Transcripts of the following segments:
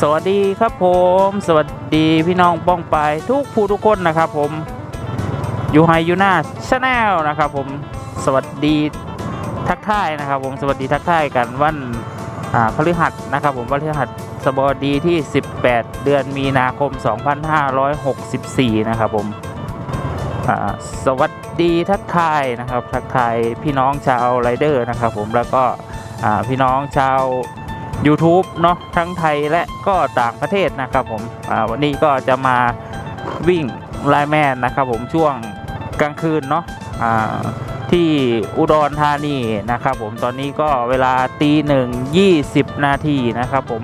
สวัสดีครับผม สวัสดีพี่น้องป้องไปทุกผู้ทุกคนนะครับผมยูไฮยูน่าชาแนลนะครับผมสวัสดีทักทายนะครับผมสวัสดีทักทายกันวันอ่าพฤหัสนะครับผมวันพฤหัสบดีที่ 18 เดือนมีนาคม 2564 นะครับผมสวัสดีทักทายนะครับทักทายพี่น้องชาวไรเดอร์นะครับผมแล้วก็อ่าพี่น้องชาว YouTube เนาะทั้งไทยและก็ต่างประเทศนะครับผมวันนี้ก็จะมาวิ่งไลแมนนะครับผมช่วงกลางคืนเนาะที่อุดรธานีนะครับผมตอนนี้ก็เวลาตีหนึ่งยี่สิบนาทีนะครับผม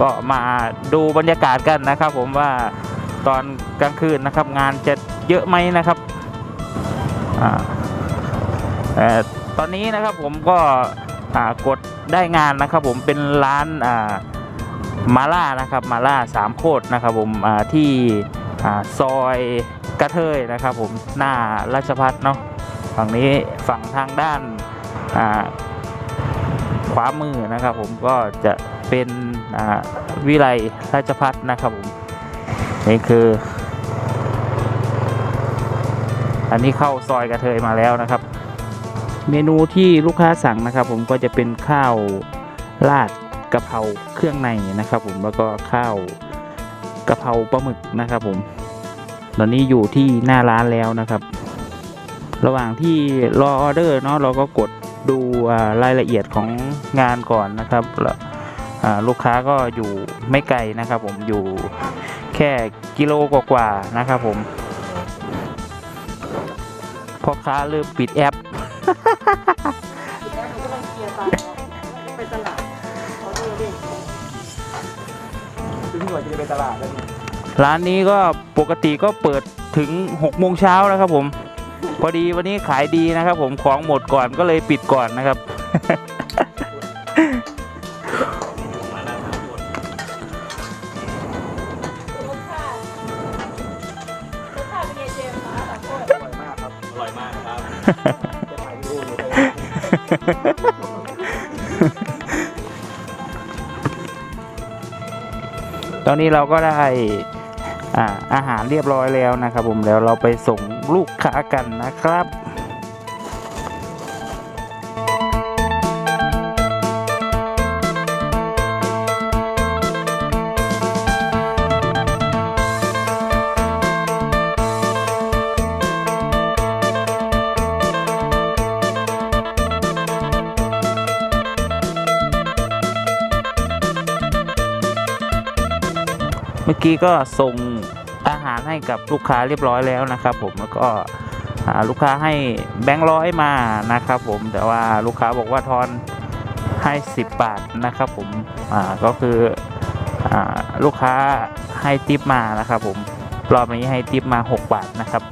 ก็มาดูบรรยากาศกันนะครับผมว่าตอนกลางคืนนะครับงานจะเยอะไหมนะครับอตอนนี้นะครับผมก็กด ได้งานนะครับผมเป็นร้านอ่ามาล่านะครับมาล่าสามโคตรนะครับผมอ่าที่อ่าซอยกระเทยนะครับผมหน้าราชพัฒเนาะฝั่งนี้ฝั่งทางด้านอ่าขวามือนะครับผมก็จะเป็นอ่าวิไลราชพัฒนะครับผมนี่คือ อันนี้เข้าซอยกระเทยมาแล้วนะครับ เมนูที่ลูกค้าสั่งนะครับ ผมก็จะเป็นข้าวราดกะเพราเครื่องในนะครับ ผมแล้วก็ข้าวกะเพราปลาหมึกนะครับ ผม ตอนนี้อยู่ที่หน้าร้านแล้วนะครับ ระหว่างที่รอออเดอร์เนาะเราก็กดดูรายละเอียดของงานก่อนนะครับแล้วลูกค้าก็อยู่ไม่ไกลนะครับ ผมอยู่แค่กิโลกว่าๆนะครับ ผมพ่อค้าเริ่มปิดแอป แล้วหนูกำลังเคลียร์ตังค์ไปตลาดเขาดูดิซึ่งหน่วยจะไปตลาดแล้วเนี่ยร้านนี้ก็ปกติก็เปิดถึง6โมงเช้านะครับผม พอดีวันนี้ขายดีนะครับผมของหมดก่อนก็เลยปิดก่อนนะครับรสชาติเป็นไงเจมส์คะแบบโคตรอร่อยมากครับ อร่อยมากครับ ตอนนี้เราก็ได้อาอาหารเรียบร้อยแล้วนะครับผมแล้วเราไปส่งลูกค้ากันนะครับ เมื่อกี้ก็ส่งอาหารให้กับลูกค้าเรียบร้อยแล้วนะครับ ผมแล้วก็ลูกค้าให้แบงค์ร้อยมานะครับ ผมแต่ว่าลูกค้าบอกว่าทอนให้ 10 บาทนะครับ ผมก็คืออลูกค้าให้ติปมานะครับ ผมรอบนี้ให้ติปมา 6 บาทนะครับ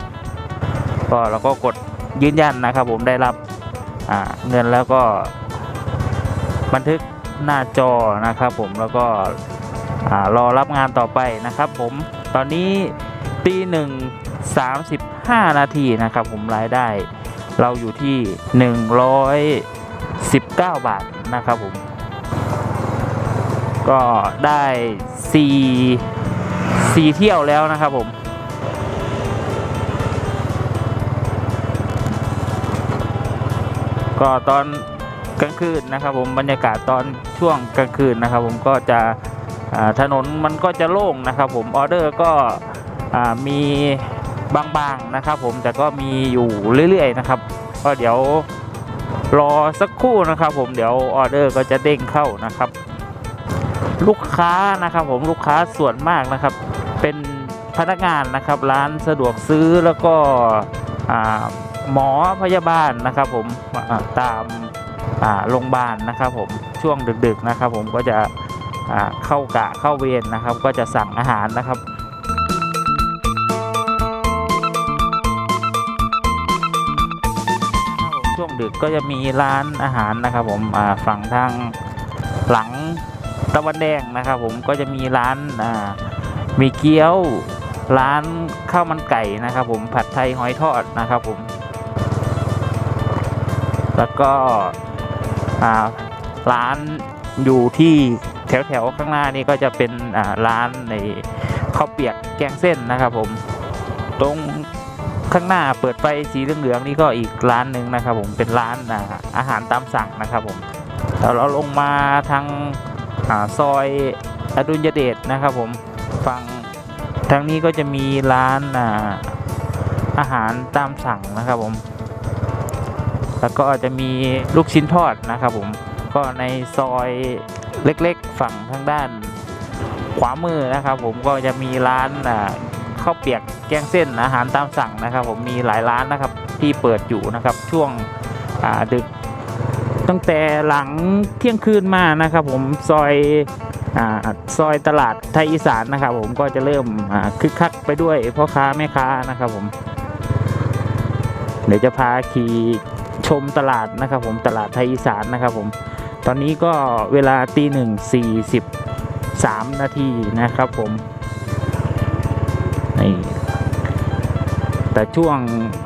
ก็เราก็กดยืนยันนะครับ ผมได้รับเงินแล้วก็บันทึกหน้าจอนะครับ ผมแล้วก็ รอรับงานต่อไปนะครับผมตอนนี้ตีหนึ่งสามสิบห้านาทีนะครับผมรายได้ เราอยู่ที่หนึ่งร้อยสิบเก้าบาทนะครับผม ก็ได้สี่สี่เที่ยวแล้วนะครับผมก็ตอนกลางคืนนะครับผมบรรยากาศตอนช่วงกลางคืนนะครับผมก็จะ ถนนมันก็จะโล่งนะครับผมออเดอร์ก็มีบางๆนะครับผมแต่ก็มีอยู่เรื่อยๆนะครับก็เดี๋ยวรอสักครู่นะครับผมเดี๋ยวออเดอร์ก็จะเด้งเข้านะครับ ลูกค้านะครับผมลูกค้าส่วนมากนะครับ เป็นพนักงานนะครับ ร้านสะดวกซื้อแล้วก็หมอพยาบาลนะครับผมตามโรงพยาบาลนะครับผมช่วงดึกๆนะครับผมก็จะ เข้ากะเข้าเวรนะครับ ก็จะสั่งอาหารนะครับช่วงดึกก็จะมีร้านอาหารนะครับผมฝั่งทางหลังตะวันแดงนะครับ ผมก็จะมีร้านมีเกี๊ยวร้านข้าวมันไก่นะครับ ผมผัดไทยหอยทอดนะครับผม แล้วก็ร้านอยู่ที่ แถวแถวๆข้างหน้านี่ก็จะเป็นร้านในข้าวเปียกแกงเส้นนะครับผมตรงข้างหน้าเปิดไฟสีเหลืองๆนี่ก็อีกร้านหนึ่งนะครับผมเป็นร้านอาหารตามสั่งนะครับผมแล้วเราลงมาทางซอยอดุลยเดชนะครับผมฝั่งทางนี้ก็จะมีร้านอาอาหารตามสั่งนะครับผม แล้วก็จะมีลูกชิ้นทอดนะครับผม ก็ในซอย เล็กๆ ฝั่งทางด้านขวามือนะครับผมก็จะมีร้านข้าวเปียกแกงเส้นอาหารตามสั่งนะครับ ผมมีหลายร้านนะครับที่เปิดอยู่นะครับช่วงดึกตั้งแต่หลังเที่ยงคืนมานะครับ ผมซอยอซอยตลาดไทยอีสานนะครับ ผมก็จะเริ่มคึกคักไปด้วยพ่อค้าแม่ค้านะครับผม เดี๋ยวจะพาขี่ชมตลาดนะครับ ผมตลาดไทยอีสานนะครับผม ตอนนี้ก็เวลาตีหนึ่งสี่สิบสามนาทีนะครับผมนี่แต่ช่วง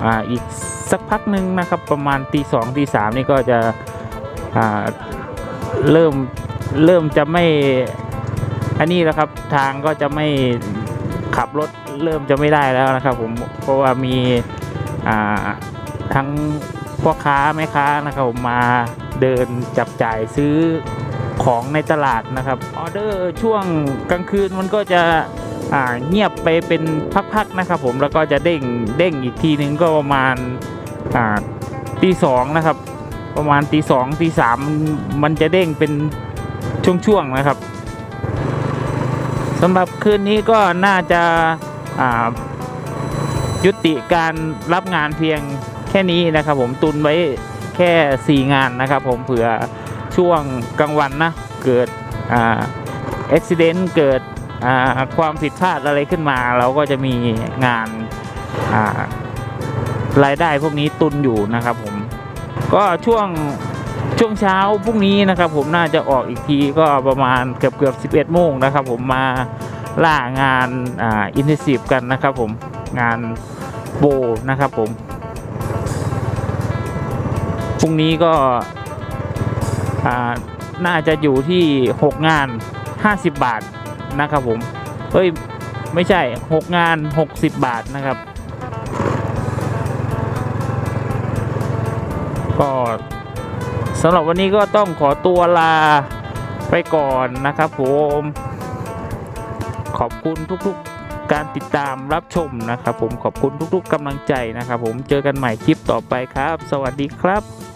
ออีกสักพักหนึ่งนะครับประมาณตีสองตีสามนี่ก็จะเริ่มเริ่มจะไม่อันนี้แล้วครับทางก็จะไม่ขับรถเริ่มจะไม่ได้แล้วนะครับผมเพราะว่ามีทั้งพ่อค้าแม่ค้านะครับผมมา เดินจับจ่ายซื้อของในตลาดนะครับออเดอร์ช่วงกลางคืนมันก็จะเงียบไปเป็นพักๆนะครับ ผมแล้วก็จะเด้งเด้งอีกทีนึงก็ประมาณาตีสองนะครับ ประมาณตีสองตีสามมันจะเด้งเป็นช่วงๆนะครับสำหรับคืนนี้ก็น่าจะายุติการรับงานเพียง แค่นี้นะครับผมตุนไว้แค่ 4 งานนะครับผมเผื่อช่วงกลางวันนะเกิดอ่าอุบิเหตุเกิดอ่าความผิดพลาดอะไรขึ้นมา เราก็จะมีงานอ่ารายได้พวกนี้ตุนอยู่นะครับผมก็ช่วงช่วงเช้าพรุ่งนี้นะครับผมน่าจะออกอีกทีก็ประมาณเกือบเกือบ11 โมงนะครับผมมาล่างานอ่าอินเทนซีฟกันนะครับผมงานโบนะครับผม พรุ่งนี้ก็น่าจะอยู่ที่ 6 งาน 50 บาทนะครับผมเฮ้ย ไม่ใช่ 6 งาน 60 บาทนะครับ ก็สำหรับวันนี้ก็ต้องขอตัวลาไปก่อนนะครับผม ขอบคุณทุกๆการติดตามรับชมนะครับผมขอบคุณทุกๆกำลังใจนะครับผมเจอกันใหม่คลิปต่อไปครับ สวัสดีครับ